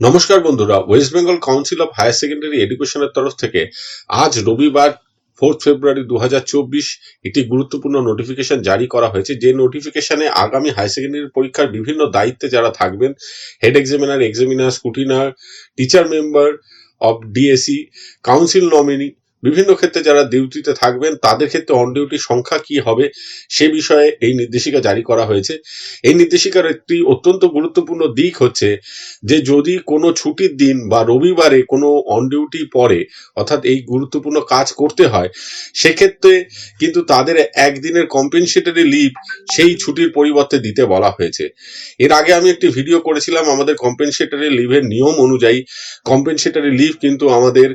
নমস্কার বন্ধুরা West Bengal council of higher secondary এডুকেশনের তরফ থেকে আজ রবিবার ফোর্থ ফেব্রুয়ারি দু হাজার চব্বিশ একটি গুরুত্বপূর্ণ নোটিফিকেশন জারি করা হয়েছে। যে নোটিফিকেশনে আগামী হায়ার সেকেন্ডারি পরীক্ষার বিভিন্ন দায়িত্বে যারা থাকবেন head examiner examiner scrutineer teacher member of DAC council nominee বিভিন্ন ক্ষেত্রে যারা ডিউটিতে থাকবেন, তাদের ক্ষেত্রে অন ডিউটির সংখ্যা কি হবে সে বিষয়ে এই নির্দেশিকা জারি করা হয়েছে। এই নির্দেশিকার একটি অত্যন্ত গুরুত্বপূর্ণ দিক হচ্ছে যে, যদি কোনো ছুটির দিন বা রবিবারে কোনো অন ডিউটি পড়ে, অর্থাৎ এই গুরুত্বপূর্ণ কাজ করতে হয়, সেক্ষেত্রে কিন্তু তাদের একদিনের কম্পেনসেটরি লিভ সেই ছুটির পরিবর্তে দিতে বলা হয়েছে। এর আগে আমি একটি ভিডিও করেছিলাম আমাদের কম্পেনসেটরি লিভের নিয়ম অনুযায়ী। কম্পেনসেটরি লিভ কিন্তু আমাদের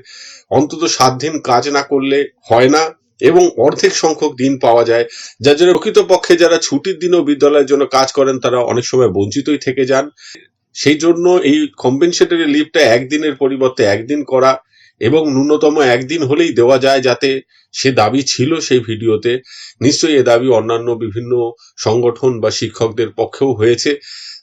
অন্তত সাত দিন কাজ না করলে হয় না এবং অর্ধেক সংখ্যক দিন পাওয়া যায়, যার জন্য প্রকৃতপক্ষে যারা ছুটির দিনেও বিদ্যালয়ের জন্য কাজ করেন, তারা অনেক সময় বঞ্চিতই থেকে যান। সেই জন্য এই কম্পেনসেটরি লিভটা একদিনের পরিবর্তে একদিন করা এবং ন্যূনতম একদিন হলেই দেওয়া যায় যাতে সে দাবি ছিল সেই ভিডিওতে। নিশ্চয়ই এ দাবি অন্যান্য বিভিন্ন সংগঠন বা শিক্ষকদের পক্ষেও হয়েছে।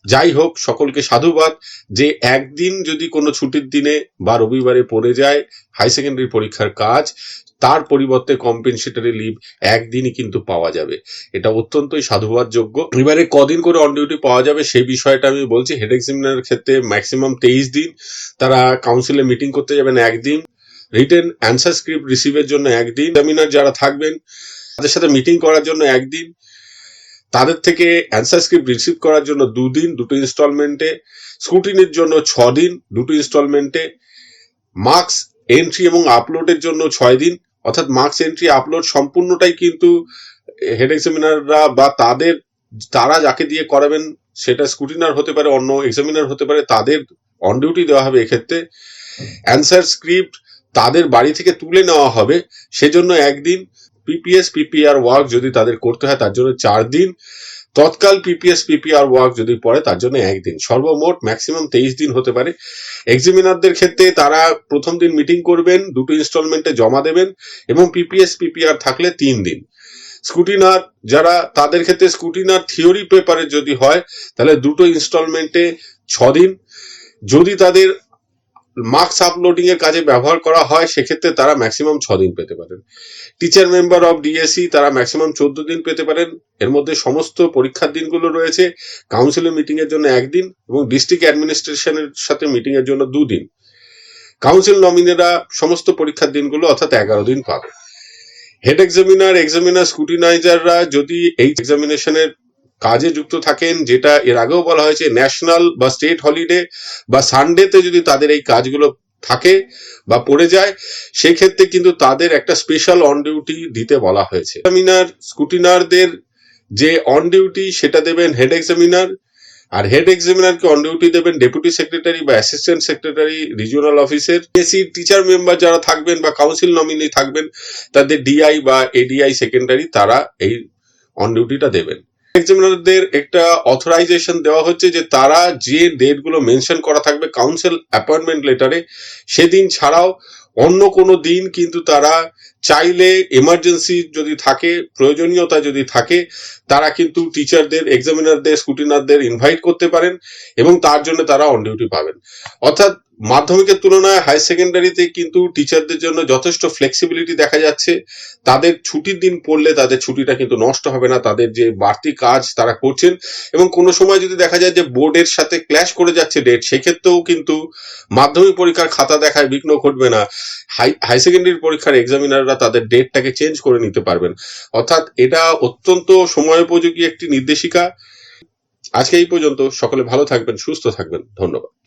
যাই হোক, সকলকে সাধুবাদ যে একদিন যদি কোনো ছুটির দিনে বা রবিবারে পড়ে যায় হাই সেকেন্ডারি পরীক্ষার কাজ, তার পরিবর্তে কম্পেনসেটরি লিভ একদিনই কিন্তু পাওয়া যাবে। এটা অত্যন্তই সাধুবাদযোগ্য। এবারে কদিন করে অন ডিউটি পাওয়া যাবে সেই বিষয়টা আমি বলছি হেড এক্সামিনার ক্ষেত্রে ম্যাক্সিমাম তেইশ দিন। তারা কাউন্সিলে মিটিং করতে যাবেন একদিন। রিটেন অ্যান্সার স্ক্রিপ্ট রিসিভের জন্য একদিন। এক্সামিনার যারা থাকবেন, তাদের সাথে মিটিং করার জন্য একদিন। তাদের থেকে অ্যান্সার স্ক্রিপ্ট রিসিভ করার জন্য দুদিন, দুটো ইনস্টলমেন্টে স্কুটিনির জন্য ছ দিন দুটো ইনস্টলমেন্টে মার্কস এন্ট্রি এবং আপলোডের জন্য ছয় দিন অর্থাৎ মার্কস এন্ট্রি আপলোড সম্পূর্ণটাই কিন্তু হেড এক্সামিনাররা বা তাদের, তারা যাকে দিয়ে করাবেন, সেটা স্কুটিনার হতে পারে, অন্য এক্সামিনার হতে পারে, তাদের অন ডিউটি দেওয়া হবে এক্ষেত্রে। অ্যান্সার স্ক্রিপ্ট তাদের বাড়ি থেকে তুলে নেওয়া হবে। সেজন্য একদিন পিপিএস পিপিআর ওয়ার্ক যদি তাদের করতে হয়, তার জন্য চার দিন। তৎকাল পিপিএস পিপিআর ওয়ার্ক যদি পড়ে, তার জন্য একদিন। সর্বমোট ম্যাক্সিমাম তেইশ দিন হতে পারে। এক্সামিনারদের ক্ষেত্রে তারা প্রথম দিন মিটিং করবেন, দুটো ইনস্টলমেন্টে জমা দেবেন এবং পিপিএস পিপিআর থাকলে তিন দিন। স্কুটিনার যারা, তাদের ক্ষেত্রে স্কুটিনার থিওরি পেপারে যদি হয়, তাহলে দুটো ইনস্টলমেন্টে ছদিন যদি তাদের মার্কস আপলোডিং এর কাজে ব্যবহার করা হয়, সেক্ষেত্রে তারা ম্যাক্সিমাম ছ দিন পেতে পারেন। টিচার মেম্বার অফ ডিএসসি তারা ম্যাক্সিমাম চোদ্দ দিন পেতে পারেন। এর মধ্যে সমস্ত পরীক্ষার দিনগুলো রয়েছে। কাউন্সিলের মিটিং এর জন্য একদিন এবং ডিস্ট্রিক্ট অ্যাডমিনিস্ট্রেশনের সাথে মিটিং এর জন্য দুদিন। কাউন্সিল নমিনেরা সমস্ত পরীক্ষার দিনগুলো অর্থাৎ এগারো দিন পাবে। হেড এক্সামিনার এক্সামিনার স্কুটিনাইজাররা যদি এই এক্সামিনেশনের কাজে যুক্ত থাকেন, যেটা এর আগেও বলা হয়েছে ন্যাশনাল বা স্টেট হলিডে বা সানডেতে যদি তাদের এই কাজগুলো থাকে বা পড়ে যায় সেই ক্ষেত্রে কিন্তু তাদের একটা স্পেশাল অন ডিউটি দিতে বলা হয়েছে। এক্সামিনার স্কুটিনারদের যে অন ডিউটি সেটা দেবেন হেড এক্সামিনার আর হেড এক্সামিনারকে অন ডিউটি দেবেন ডেপুটি সেক্রেটারি বা অ্যাসিস্ট্যান্ট সেক্রেটারি রিজিওনাল অফিসের এসি টিচার মেম্বার যারা থাকবেন বা কাউন্সিল নমিনি থাকবেন, তাদের ডিআই বা এডিআই সেকেন্ডারি তারা এই অন ডিউটিটা দেবেন। এক্সামিনারদের একটা অথরাইজেশন দেওয়া হচ্ছে যে তারা যে ডেটগুলো মেনশন করা থাকবে কাউন্সিল অ্যাপয়েন্টমেন্ট লেটারে সেদিন ছাড়াও অন্য কোনো দিন কিন্তু তারা চাইলে এমার্জেন্সি যদি থাকে, প্রয়োজনীয়তা যদি থাকে, তারা কিন্তু টিচারদের এক্সামিনারদের স্কুটিনারদের ইনভাইট করতে পারেন এবং তার জন্য তারা অন ডিউটি পাবেন। অর্থাৎ মাধ্যমিকের তুলনায় হাই সেকেন্ডারিতে কিন্তু টিচারদের জন্য যথেষ্ট ফ্লেক্সিবিলিটি দেখা যাচ্ছে। তাদের ছুটির দিন পড়লে তাদের ছুটিটা কিন্তু নষ্ট হবে না, তাদের যে বাড়তি কাজ তারা করছেন। এবং কোনো সময় যদি দেখা যায় যে বোর্ডের সাথে ক্ল্যাশ করে যাচ্ছে ডেট সেক্ষেত্রেও কিন্তু মাধ্যমিক পরীক্ষার খাতা দেখায় বিঘ্ন ঘটবে না। হাই হাই সেকেন্ডারি পরীক্ষার এক্সামিনাররা তাদের ডেটটাকে চেঞ্জ করে নিতে পারবেন। অর্থাৎ এটা অত্যন্ত সময়োপযোগী একটি নির্দেশিকা। আজকে এই পর্যন্ত। সকলে ভালো থাকবেন, সুস্থ থাকবেন। ধন্যবাদ।